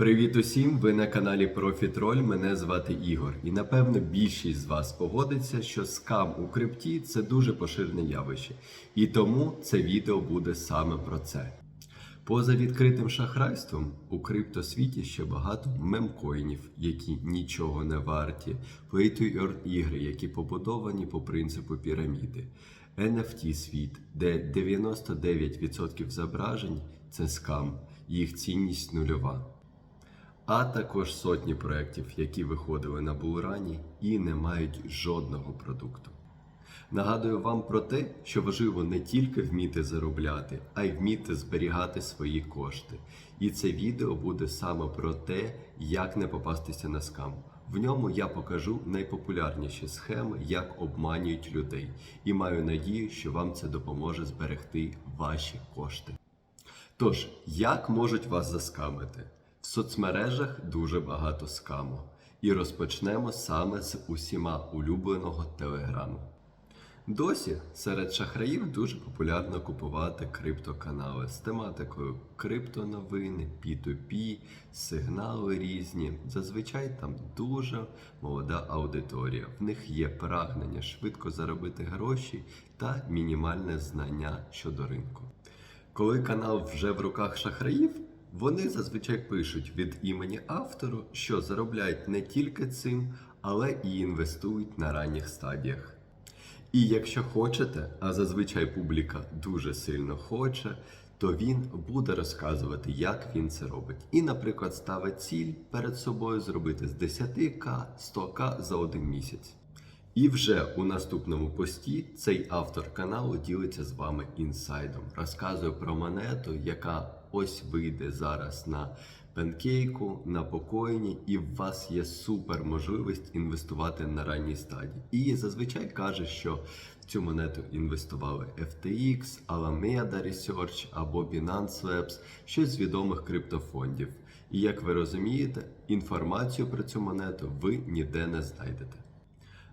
Привіт усім! Ви на каналі Профітроль. Мене звати Ігор. І напевно більшість з вас погодиться, що скам у крипті це дуже поширене явище. І тому це відео буде саме про це. Поза відкритим шахрайством у криптосвіті ще багато мемкоїнів, які нічого не варті, play-to-earn ігри, які побудовані по принципу піраміди, NFT світ, де 99% зображень це скам, їх цінність нульова. А також сотні проєктів, які виходили на булрані і не мають жодного продукту. Нагадую вам про те, що важливо не тільки вміти заробляти, а й вміти зберігати свої кошти. І це відео буде саме про те, як не попастися на скам. В ньому я покажу найпопулярніші схеми, як обманюють людей, і маю надію, що вам це допоможе зберегти ваші кошти. Тож, як можуть вас заскамити? В соцмережах дуже багато скаму. І розпочнемо саме з усіма улюбленого телеграму. Досі серед шахраїв дуже популярно купувати криптоканали з тематикою криптоновини, P2P, сигнали різні. Зазвичай там дуже молода аудиторія. В них є прагнення швидко заробити гроші та мінімальне знання щодо ринку. Коли канал вже в руках шахраїв, вони зазвичай пишуть від імені автору, що заробляють не тільки цим, але і інвестують на ранніх стадіях. І якщо хочете, а зазвичай публіка дуже сильно хоче, то він буде розказувати, як він це робить. І, наприклад, ставить ціль перед собою зробити з 10к 100к за один місяць. І вже у наступному пості цей автор каналу ділиться з вами інсайдом, розказує про монету, яка ось вийде зараз на пенкейку, на покоїні, і в вас є супер можливість інвестувати на ранній стадії. І зазвичай каже, що в цю монету інвестували FTX, Alameda Research або Binance Labs, щось з відомих криптофондів. І як ви розумієте, інформацію про цю монету ви ніде не знайдете.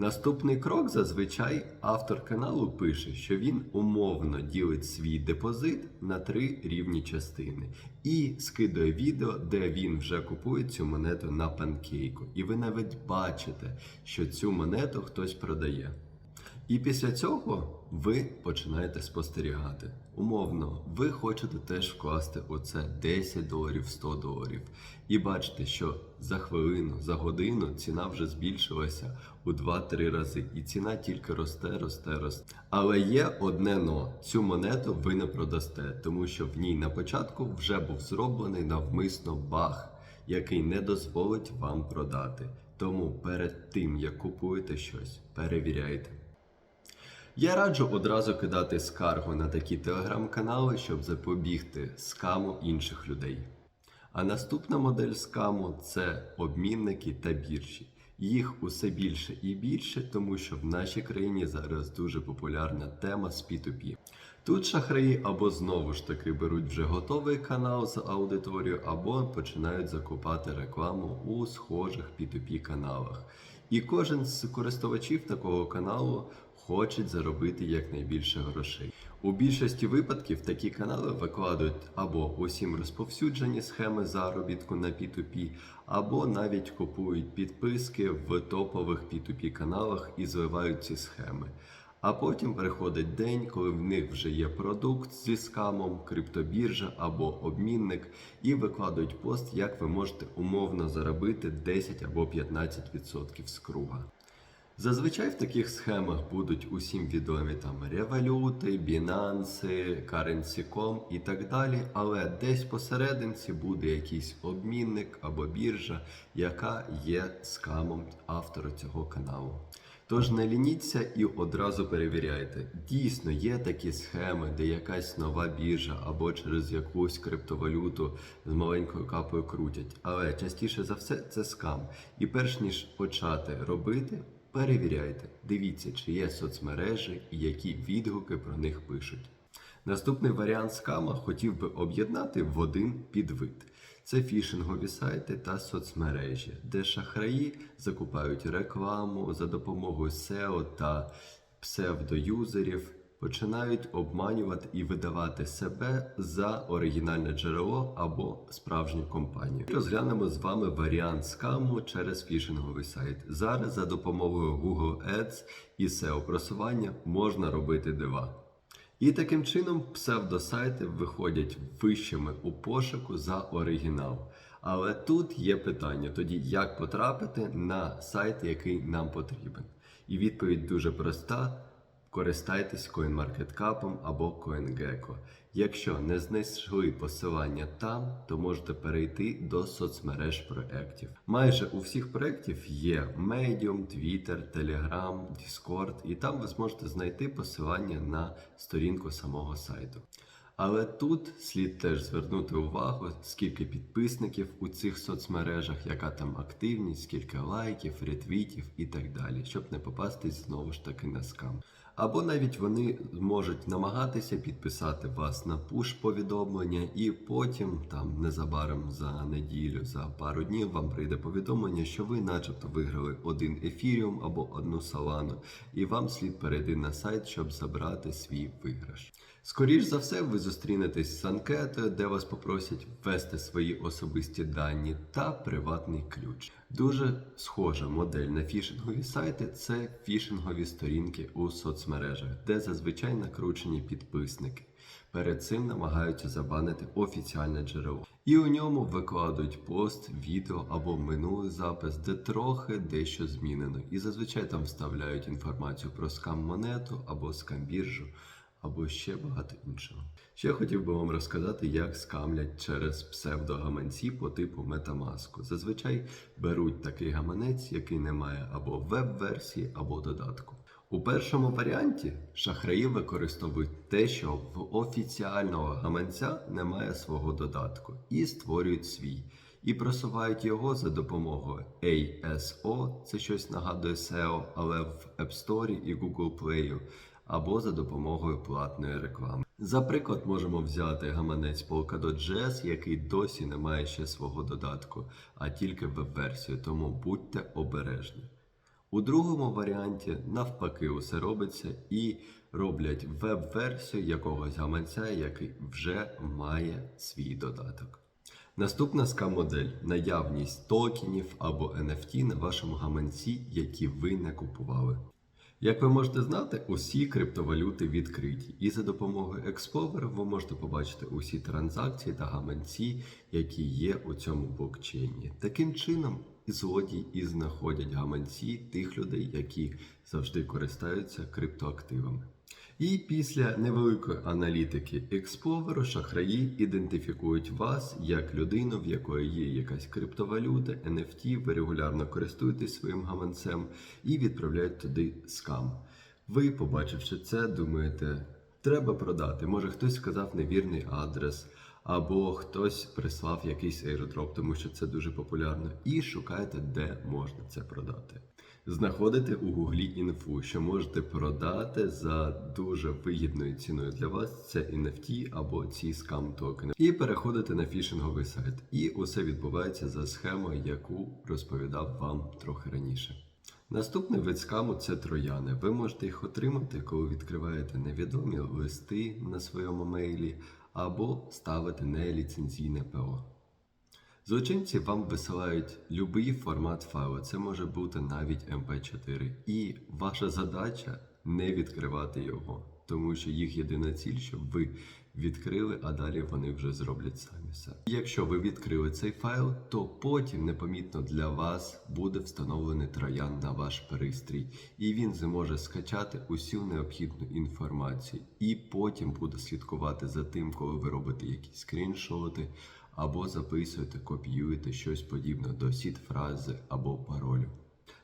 Наступний крок зазвичай автор каналу пише, що він умовно ділить свій депозит на три рівні частини і скидає відео, де він вже купує цю монету на панкейку. І ви навіть бачите, що цю монету хтось продає. І після цього ви починаєте спостерігати. Умовно, ви хочете теж вкласти оце 10 доларів, 100 доларів. І бачите, що за хвилину, за годину ціна вже збільшилася у 2-3 рази. І ціна тільки росте, росте, росте. Але є одне но: цю монету ви не продасте, тому що в ній на початку вже був зроблений навмисно баг, який не дозволить вам продати. Тому перед тим як купуєте щось, перевіряйте. Я раджу одразу кидати скаргу на такі телеграм-канали, щоб запобігти скаму інших людей. А наступна модель скаму це обмінники та біржі. Їх усе більше і більше, тому що в нашій країні зараз дуже популярна тема з P2P. Тут шахраї або знову ж таки беруть вже готовий канал з аудиторією, або починають закупати рекламу у схожих P2P каналах. І кожен з користувачів такого каналу хочуть заробити якнайбільше грошей. У більшості випадків такі канали викладають або усім розповсюджені схеми заробітку на P2P, або навіть купують підписки в топових P2P каналах і зливають ці схеми. А потім приходить день, коли в них вже є продукт зі скамом, криптобіржа або обмінник, і викладають пост, як ви можете умовно заробити 10 або 15% з круга. Зазвичай в таких схемах будуть усім відомі там революти, Binance, Currency.com і так далі, але десь посерединці буде якийсь обмінник або біржа, яка є скамом автора цього каналу. Тож не лініться і одразу перевіряйте. Дійсно, є такі схеми, де якась нова біржа або через якусь криптовалюту з маленькою капою крутять. Але частіше за все це скам. І перш ніж почати робити, перевіряйте, дивіться, чи є соцмережі і які відгуки про них пишуть. Наступний варіант скама хотів би об'єднати в один підвид. Це фішингові сайти та соцмережі, де шахраї закупають рекламу за допомогою SEO та псевдоюзерів починають обманювати і видавати себе за оригінальне джерело або справжню компанію. Розглянемо з вами варіант скаму через фішинговий сайт. Зараз за допомогою Google Ads і SEO просування можна робити дива. І таким чином псевдосайти виходять вищими у пошуку за оригінал. Але тут є питання: тоді як потрапити на сайт, який нам потрібен? І відповідь дуже проста: користайтесь CoinMarketCap або CoinGecko. Якщо не знайшли посилання там, то можете перейти до соцмереж проєктів. Майже у всіх проєктів є Medium, Twitter, Telegram, Discord, і там ви зможете знайти посилання на сторінку самого сайту. Але тут слід теж звернути увагу, скільки підписників у цих соцмережах, яка там активність, скільки лайків, ретвітів і так далі, щоб не попастись знову ж таки на скам. Або навіть вони можуть намагатися підписати вас на пуш-повідомлення, і потім, там незабаром за неділю, за пару днів вам прийде повідомлення, що ви, начебто, виграли один ефіріум або одну салану, і вам слід перейти на сайт, щоб забрати свій виграш. Скоріш за все, ви зустрінетесь з анкетою, де вас попросять ввести свої особисті дані та приватний ключ. Дуже схожа модель на фішингові сайти це фішингові сторінки у соцмережах, де зазвичай накручені підписники. Перед цим намагаються забанити офіціальне джерело. І у ньому викладуть пост, відео або минулий запис, де трохи дещо змінено. І зазвичай там вставляють інформацію про скам монету або скам біржу або ще багато іншого. Ще хотів би вам розказати, як скамлять через псевдогаманці по типу Metamask. Зазвичай беруть такий гаманець, який не має або веб-версії, або додатку. У першому варіанті шахраї використовують те, що в офіціального гаманця немає свого додатку, і створюють свій. І просувають його за допомогою ASO, це щось нагадує SEO, але в App Store і Google Play, або за допомогою платної реклами. За приклад можемо взяти гаманець Polkadot.js, який досі не має ще свого додатку, а тільки веб-версію, тому будьте обережні. У другому варіанті навпаки усе робиться і роблять веб-версію якогось гаманця, який вже має свій додаток. Наступна скам-модель наявність токенів або NFT на вашому гаманці, які ви не купували. Як ви можете знати, усі криптовалюти відкриті, і за допомогою Explorer ви можете побачити усі транзакції та гаманці, які є у цьому блокчейні. Таким чином, злодії і знаходять гаманці тих людей, які завжди користаються криптоактивами. І після невеликої аналітики Explorer шахраї ідентифікують вас як людину, в якої є якась криптовалюта, NFT, ви регулярно користуєтесь своїм гаманцем і відправляють туди скам. Ви, побачивши це, думаєте, треба продати. Може хтось сказав невірний адрес, або хтось прислав якийсь airdrop, тому що це дуже популярно, і шукаєте, де можна це продати. Знаходите у гуглі інфу, що можете продати за дуже вигідною ціною для вас це NFT або ці скам токени. І переходите на фішинговий сайт. І усе відбувається за схемою, яку розповідав вам трохи раніше. Наступний вид скаму це трояни. Ви можете їх отримати, коли відкриваєте невідомі листи на своєму мейлі або ставити неліцензійне ПО. Злочинці вам висилають будь-який формат файлу, це може бути навіть MP4. І ваша задача не відкривати його, тому що їх єдина ціль, щоб ви відкрили, а далі вони вже зроблять самі все. Якщо ви відкрили цей файл, то потім непомітно для вас буде встановлений троян на ваш пристрій, і він зможе скачати усю необхідну інформацію, і потім буде слідкувати за тим, коли ви робите якісь скріншоти або записуєте, копіюєте щось подібне до сіт-фрази або паролю.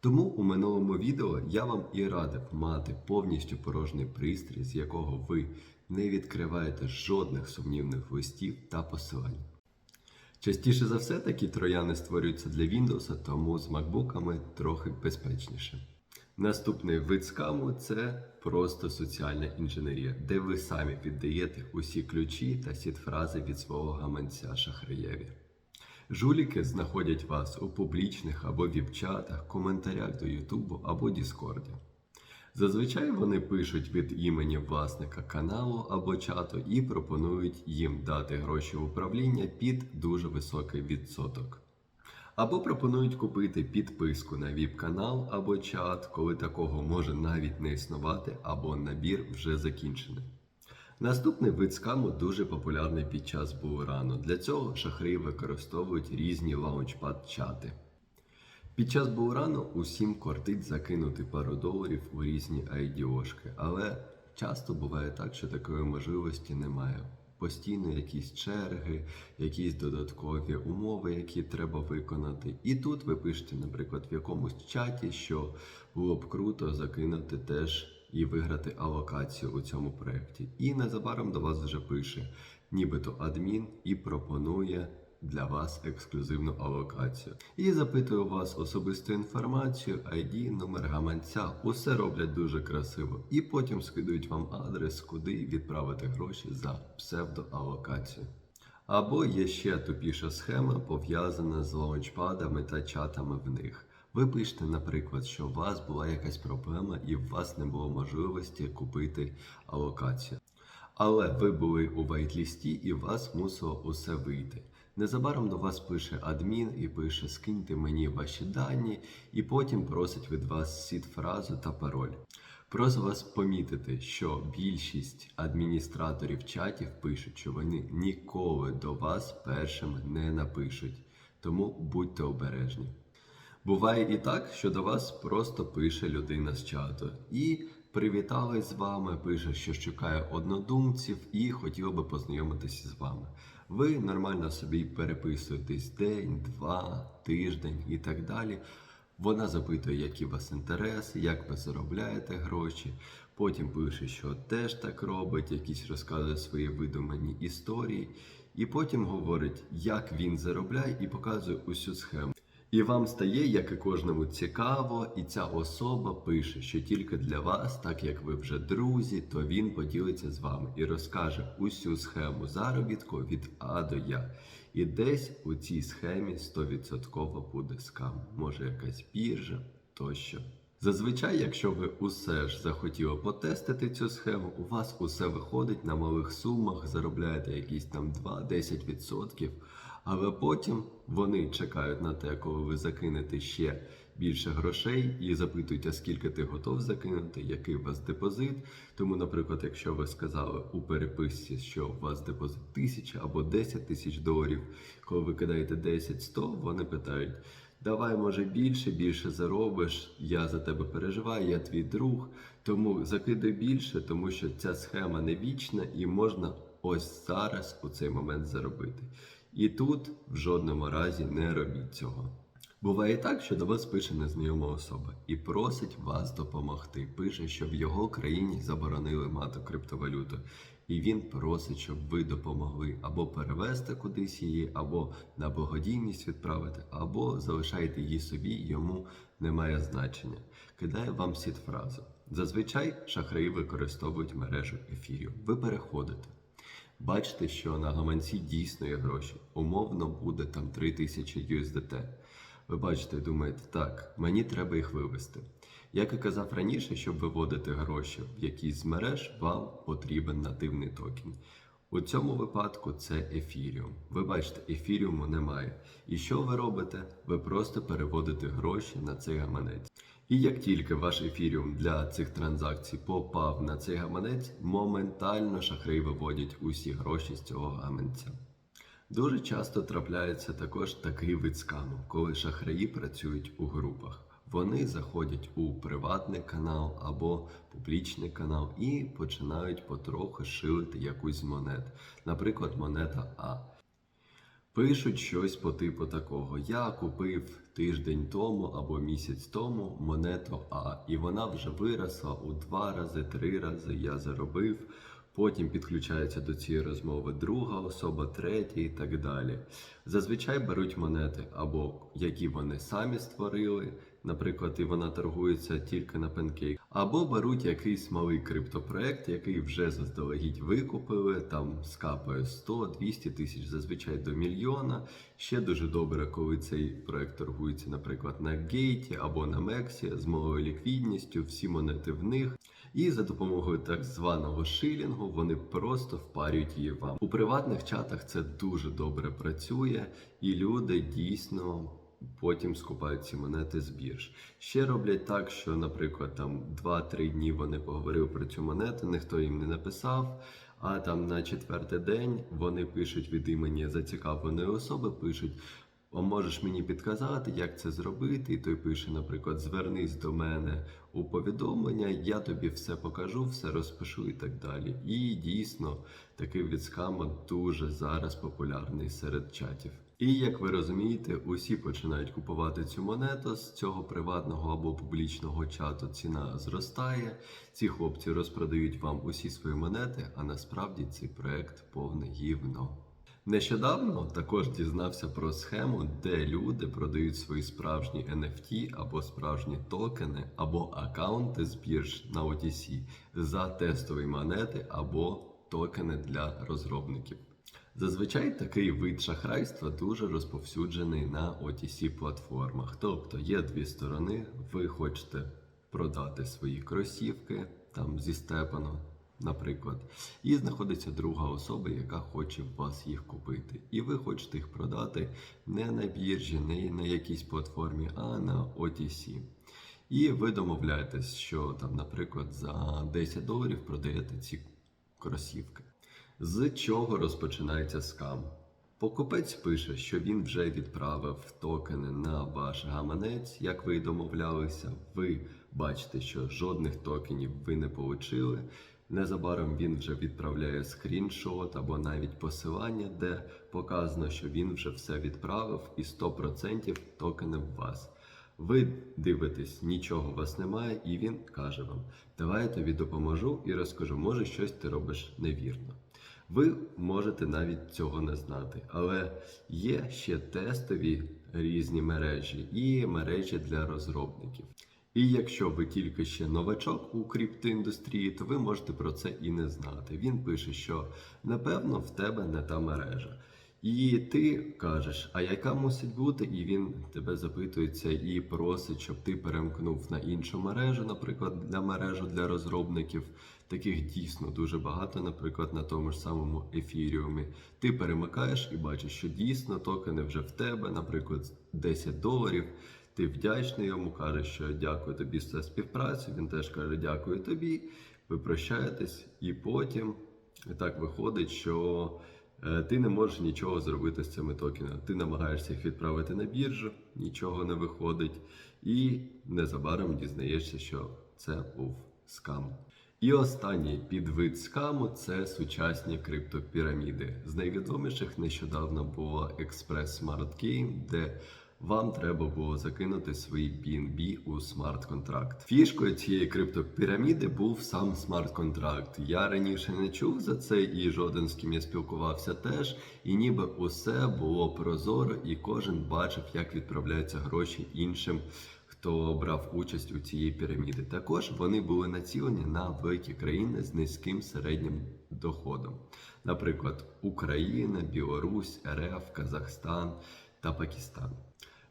Тому у минулому відео я вам і радив мати повністю порожній пристрій, з якого ви не відкриваєте жодних сумнівних листів та посилань. Частіше за все такі трояни створюються для Windows, тому з макбуками трохи безпечніше. Наступний вид скаму це просто соціальна інженерія, де ви самі віддаєте усі ключі та сітфрази від свого гаманця шахраєві. Жуліки знаходять вас у публічних або віп-чатах, коментарях до Ютубу або Діскорді. Зазвичай вони пишуть від імені власника каналу або чату і пропонують їм дати гроші в управління під дуже високий відсоток. Або пропонують купити підписку на ВІП-канал або чат, коли такого може навіть не існувати, або набір вже закінчений. Наступний вид скаму дуже популярний під час бурану. Для цього шахраї використовують різні лаунчпад-чати. Під час бурану усім кортить закинути пару доларів у різні айдіошки, але часто буває так, що такої можливості немає. Постійно якісь черги, якісь додаткові умови, які треба виконати. І тут ви пишете, наприклад, в якомусь чаті, що було б круто закинути теж і виграти алокацію у цьому проєкті. І незабаром до вас вже пише, нібито адмін і пропонує для вас ексклюзивну алокацію. І запитує у вас особисту інформацію, ID, номер гаманця. Усе роблять дуже красиво. І потім скидують вам адрес, куди відправити гроші за псевдоалокацію. Або є ще тупіша схема, пов'язана з лаунчпадами та чатами в них. Ви пишете, наприклад, що у вас була якась проблема і у вас не було можливості купити алокацію. Але ви були у вайтлісті і вас мусило усе вийти. Незабаром до вас пише адмін і пише скиньте мені ваші дані, і потім просить від вас сід-фразу та пароль. Прошу вас помітити, що більшість адміністраторів чатів пишуть, що вони ніколи до вас першими не напишуть, тому будьте обережні. Буває і так, що до вас просто пише людина з чату і привіталась з вами, пише, що шукає однодумців і хотіла би познайомитися з вами. Ви нормально собі переписуєтесь день, два, тиждень і так далі. Вона запитує, які у вас інтереси, як ви заробляєте гроші. Потім пише, що теж так робить, якісь розказує свої видумані історії. І потім говорить, як він заробляє, і показує усю схему. І вам стає, як і кожному цікаво, і ця особа пише, що тільки для вас, так як ви вже друзі, то він поділиться з вами і розкаже усю схему заробітку від А до Я. І десь у цій схемі 100% буде скам, може якась біржа тощо. Зазвичай, якщо ви усе ж захотіли потестити цю схему, у вас усе виходить на малих сумах, заробляєте якісь там 2-10%, але потім вони чекають на те, коли ви закинете ще більше грошей і запитують, а скільки ти готов закинути, який у вас депозит. Тому, наприклад, якщо ви сказали у переписці, що у вас депозит тисяча або 10 тисяч доларів, коли ви кидаєте 10-100, вони питають. Давай, може, більше, більше заробиш. Я за тебе переживаю, я твій друг. Тому закидай більше, тому що ця схема не вічна і можна ось зараз у цей момент заробити. І тут в жодному разі не робіть цього. Буває так, що до вас пише незнайома особа і просить вас допомогти. Пише, що в його країні заборонили мати криптовалюту, і він просить, щоб ви допомогли або перевести кудись її, або на благодійність відправити, або залишайте її собі, йому немає значення. Кидає вам сіт фразу. Зазвичай шахраї використовують мережу ефірів. Ви переходите. Бачите, що на гаманці дійсно є гроші. Умовно буде там 3000 USDT. Ви бачите, думаєте, так, мені треба їх вивести. Як і казав раніше, щоб виводити гроші в якийсь з мереж, вам потрібен нативний токен. У цьому випадку це ефіріум. Ви бачите, ефіріуму немає. І що ви робите? Ви просто переводите гроші на цей гаманець. І як тільки ваш ефіріум для цих транзакцій попав на цей гаманець, моментально шахраї виводять усі гроші з цього гаманця. Дуже часто трапляється також такий вид скаму, коли шахраї працюють у групах. Вони заходять у приватний канал або публічний канал і починають потроху шилити якусь з монет, наприклад, монета А. Пишуть щось по типу такого: Я купив тиждень тому або місяць тому монету А, і вона вже виросла у два рази, три рази. Я заробив. Потім підключається до цієї розмови друга особа, третя і так далі. Зазвичай беруть монети, або які вони самі створили, наприклад, і вона торгується тільки на панкейк, Або беруть якийсь малий криптопроект, який вже заздалегідь викупили, там скапає 100-200 тисяч, зазвичай до мільйона. Ще дуже добре, коли цей проект торгується, наприклад, на гейті або на Мексі з малою ліквідністю, всі монети в них. І за допомогою так званого шилінгу вони просто впарюють її вам. У приватних чатах це дуже добре працює, і люди дійсно потім скупають ці монети з бірж. Ще роблять так, що, наприклад, там 2-3 дні вони поговорили про цю монету, ніхто їм не написав. А там на четвертий день вони пишуть від імені зацікавленої особи, пишуть. А можеш мені підказати, як це зробити? І той пише, наприклад, звернись до мене у повідомлення, я тобі все покажу, все розпишу і так далі. І дійсно такий від скама дуже зараз популярний серед чатів. І як ви розумієте, усі починають купувати цю монету з цього приватного або публічного чату. Ціна зростає. Ці хлопці розпродають вам усі свої монети, а насправді цей проект повне гівно. Нещодавно також дізнався про схему, де люди продають свої справжні NFT або справжні токени, або аккаунти з бірж на OTC за тестові монети або токени для розробників. Зазвичай такий вид шахрайства дуже розповсюджений на OTC платформах. Тобто є дві сторони, ви хочете продати свої кросівки там зі степану, наприклад, і знаходиться друга особа, яка хоче вас їх купити. І ви хочете їх продати не на біржі, не на якійсь платформі, а на OTC. І ви домовляєтесь, що там, наприклад, за 10 доларів продаєте ці кросівки. З чого розпочинається скам? Покупець пише, що він вже відправив токени на ваш гаманець, як ви й домовлялися. Ви бачите, що жодних токенів ви не отримали. Незабаром він вже відправляє скріншот або навіть посилання, де показано, що він вже все відправив, і 100% токени в вас. Ви дивитесь, нічого у вас немає, і він каже вам: Давай я тобі допоможу і розкажу, може щось ти робиш невірно. Ви можете навіть цього не знати, але є ще тестові різні мережі і мережі для розробників. І якщо ви тільки ще новачок у криптоіндустрії, то ви можете про це і не знати. Він пише, що напевно в тебе не та мережа. І ти кажеш, а яка мусить бути? І він тебе запитується і просить, щоб ти перемкнув на іншу мережу, наприклад, для мережу для розробників. Таких дійсно дуже багато, наприклад, на тому ж самому ефіріумі. Ти перемикаєш і бачиш, що дійсно токени вже в тебе, наприклад, 10 доларів. Ти вдячний йому, кажеш, що дякую тобі за співпрацю. Він теж каже, дякую тобі. Ви прощаєтесь, і потім так виходить, що ти не можеш нічого зробити з цими токенами. Ти намагаєшся їх відправити на біржу, нічого не виходить, і незабаром дізнаєшся, що це був скам. І останній підвид скаму це сучасні криптопіраміди. З найвідоміших нещодавно було Express Smart Game, де вам треба було закинути свої BNB у смарт-контракт. Фішкою цієї криптопіраміди був сам смарт-контракт. Я раніше не чув за це, і жоден з ким я спілкувався теж. І ніби усе було прозоро, і кожен бачив, як відправляються гроші іншим. Хто брав участь у цієї піраміди, також вони були націлені на великі країни з низьким середнім доходом, наприклад, Україна, Білорусь, РФ, Казахстан та Пакистан.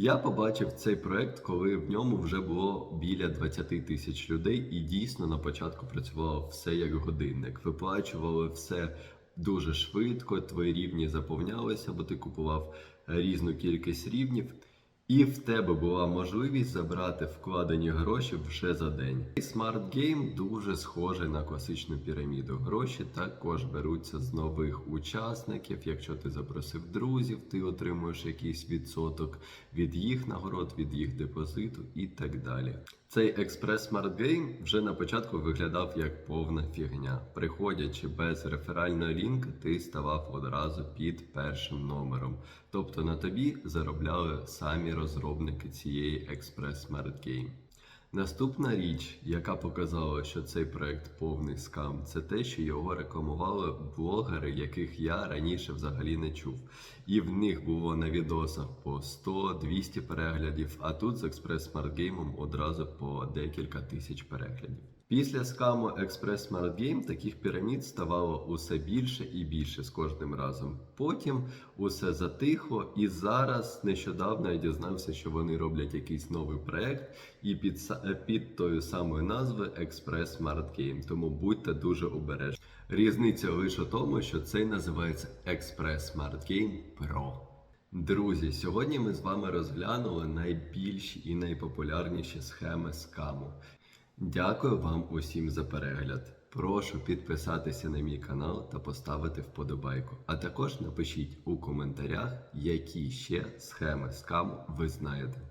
Я побачив цей проект, коли в ньому вже було біля 20 тисяч людей, і дійсно на початку працювало все як годинник. Виплачували все дуже швидко, твої рівні заповнялися, бо ти купував різну кількість рівнів. І в тебе була можливість забрати вкладені гроші вже за день. Game дуже схожий на класичну піраміду. Гроші також беруться з нових учасників. Якщо ти запросив друзів, ти отримуєш якийсь відсоток від їх нагород, від їх депозиту і так далі. Цей експрес Smart Game вже на початку виглядав як повна фігня. Приходячи без реферального лінка, ти ставав одразу під першим номером. Тобто на тобі заробляли самі розробники цієї експрес Smart. Наступна річ, яка показала, що цей проект повний скам, це те, що його рекламували блогери, яких я раніше взагалі не чув. І в них було на відосах по 100-200 переглядів, а тут з експрес-смартгеймом одразу по декілька тисяч переглядів. Після скаму Express Smart Game таких пірамід ставало усе більше і більше з кожним разом. Потім усе затихло, і зараз нещодавно я дізнався, що вони роблять якийсь новий проект, і під, під тою самою назвою Express Smart Game. Тому будьте дуже обережні. Різниця лише в тому, що цей називається Express Smart Game Pro. Друзі, сьогодні ми з вами розглянули найбільші і найпопулярніші схеми скаму. Дякую вам усім за перегляд. Прошу підписатися на мій канал та поставити вподобайку. А також напишіть у коментарях, які ще схеми скаму ви знаєте.